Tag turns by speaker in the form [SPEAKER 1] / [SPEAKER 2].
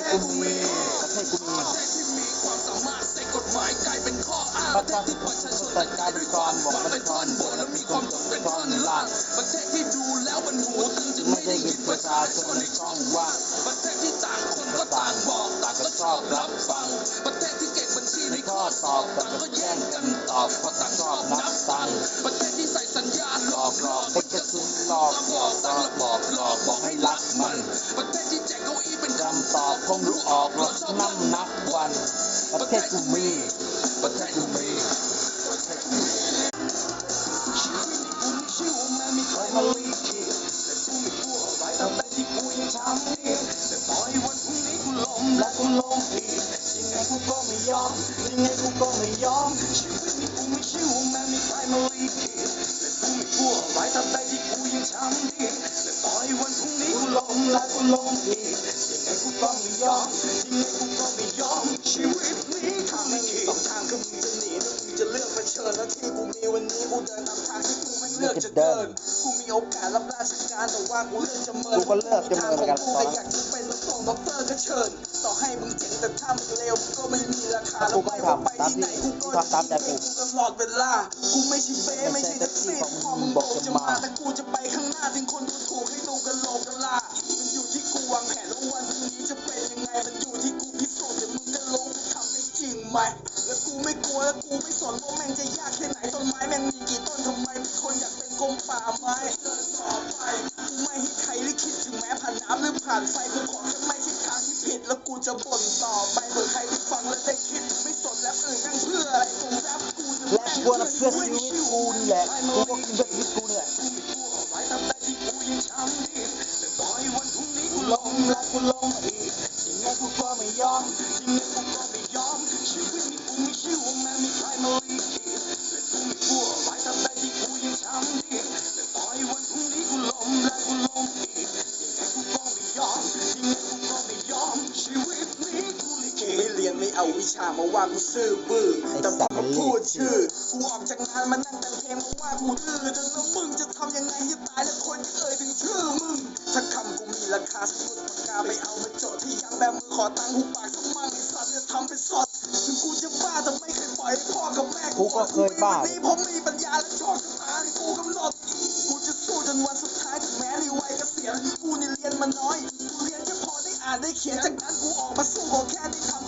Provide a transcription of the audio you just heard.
[SPEAKER 1] ศกูมีประเทศกูมี
[SPEAKER 2] ประเทศที่มีความสามารถใส่กฎหมายกลายเป็นข้ออ้าง
[SPEAKER 1] ป
[SPEAKER 2] ระ
[SPEAKER 1] เทศที่
[SPEAKER 2] ที่
[SPEAKER 1] ป
[SPEAKER 2] ระ
[SPEAKER 1] ชา
[SPEAKER 2] ชา
[SPEAKER 1] ช
[SPEAKER 2] ช
[SPEAKER 1] น
[SPEAKER 2] น
[SPEAKER 1] จัดกา
[SPEAKER 2] ร
[SPEAKER 1] เป็
[SPEAKER 2] น
[SPEAKER 1] ก
[SPEAKER 2] ก
[SPEAKER 1] อ
[SPEAKER 2] องง
[SPEAKER 1] บอ
[SPEAKER 2] ก
[SPEAKER 1] เป็
[SPEAKER 2] น
[SPEAKER 1] ท่
[SPEAKER 2] ท่
[SPEAKER 1] อ
[SPEAKER 2] น
[SPEAKER 1] บนแล้ว
[SPEAKER 2] แล้ว
[SPEAKER 1] มีค
[SPEAKER 2] วาม
[SPEAKER 1] จ
[SPEAKER 2] จ
[SPEAKER 1] น
[SPEAKER 2] น
[SPEAKER 1] เป็
[SPEAKER 2] น
[SPEAKER 1] ท่อ
[SPEAKER 2] น
[SPEAKER 1] ล่า
[SPEAKER 2] ง
[SPEAKER 1] ประเทศที่ไม่ได้ยึดประชาชนในช่องว่าง
[SPEAKER 2] ประเทศที่ต่างคนก็ต่างบอกต่างก็ชอบรับฟัง ประเทศที่เก่งบัญชี
[SPEAKER 1] ในข้อสอบต่า
[SPEAKER 2] ง
[SPEAKER 1] ก็แย่งกั
[SPEAKER 2] น
[SPEAKER 1] ตอบเพราะต่า
[SPEAKER 2] ง
[SPEAKER 1] ชอบนับตัง
[SPEAKER 2] ประเทศที่ใส่สัญญา
[SPEAKER 1] หลอกหลอกเป็นกระสุนหลอกหลอกหลอกบอกหลอกบอกให้รักมัน
[SPEAKER 2] ประเทศ
[SPEAKER 1] คงรู้ออกหรอกน้ำนับวัน ประเทศกูมี
[SPEAKER 2] ประเทศกูมี
[SPEAKER 1] ประเทศกูมี
[SPEAKER 2] ชีวิตที่กูมีชื่อว่าแม่มีใครมาลีขีดแต่กูไม่กลัวอะไรตั้งแต่ที่กูยังทำเองแต่ต่อให้วันพรุ่งนี้กูล้มและกูล้มอีกยังไงกูก็ไม่ยอมยังไงกูก็ไม่ยอมชีวิตนี้กูไม่ชื่อว่าแม่มีใครมาลีขีดแต่กูไม่กลัวอะไรตั้งแต่ที่กูยังทำเองแต่ต่อให้วันพรุ่งนี้กูล้มและกูล้มอีก ยังไงกูก็ไม่ยอมยังไงกูก็ไม่ยอมชีวิตนี้ทาไม่มีสองทางคือมึงจะหนีหรือมึงจะเลือกเผชิญและที่กูมีวันนี้กูเดินตามทางที่กูไม่เลือกจะเดินกูมีโอกาสรับราชการแต่ว่ากูเลือกจะเมิน
[SPEAKER 1] กูก็เลือกจะเมินเหมือนกัน
[SPEAKER 2] กูก็อยากจะเป็นนักส่งด็อกเตอร์ก็เชิญต่อให้มึงเจ๋งแต่ถ้ามึงเลวก็ไม่มีราคา
[SPEAKER 1] กูก็ไม่ทำ
[SPEAKER 2] ไปที่ไหนกูก็
[SPEAKER 1] ตามที่ทำตามใจกู
[SPEAKER 2] กูตลอดเวลากูไม่ใช่เบ้ไม่ใช่แท็กซี่พอมึงบอกจะมาแต่กูจะไปข้างหน้าถึงคนดูถูกให้ดูกันโลกกัน ไม แล้วกูไม่กลัวแล้วกูไม่สนว่าแม่งจะยากแค่ไหนต้นไม้แม่งมีกี่ต้นทำไมมีคนอยากเป็นกรมป่าไม้เดินต่อไปกูไม่ให้ใครลิขิตถึงแม้ผ่านน้ำหรือผ่านไฟกูขอแค่ไม่ใช่ทางที่ผิด แล้วกูจะบ่นต่อไปเผื่อใครได้ฟังแล้วได้คิดไม่สนแล้วอื่นแม่งเพื่ออะไรกูแรปกูจะ
[SPEAKER 1] และกูนะเพื่อชีวิตกูนี่แหละกูก็กินเพื่อชีวิตกู
[SPEAKER 2] ยังไงกูก็ไม่ยอมยังไงกูก็ไม่ยอมชีวิตนี้กูไม่เชื่อว่าแม่มีใครมาลีขีและกูไม่กลัวอะไรตั้งแต่ที่กูยังช้ำดินแต่ต่อให้วันพรุ่งนี้กูล้มและกูล้มอีกยังไงกูก็ไม่ยอมยังไงกูก็ไม่ยอมชีวิตนี้กูลิขิตไม่เรียนไม่เอาวิชามาว่ากูซื่อบื้อแต่พอกมาพูดชื่อกูออกจากงานมานั่งแต่งเพลงมาว่ากูดื้อแล้วมึงจะทำยังไงให้ตายแล้วคนจะเอ่ยถึงชื่อมึงถ้าคำกูมีราคาสมุดปากกาไปเอามาจดที่ยัง แบบมือขอตังค์กูปากสมั่งไอ้สัตว์จะทำเป็นสดถึงกูจะบ้าแต่ไม่เคยปล่อยให้พ่อกับแม่
[SPEAKER 1] กูก็เคยบ้า
[SPEAKER 2] วันนี้ผมมีปัญญาและโชคชะตาที่กูกำหนดกูจะสู้จนวันสุดท้ายถึงแม้ในวัยเกษียณกูนี่เรียนมาน้อยกูเรียนแค่พอได้อ่านได้เขียนจากนั้นกูออกมาสู้ขอแค่ได้ทำ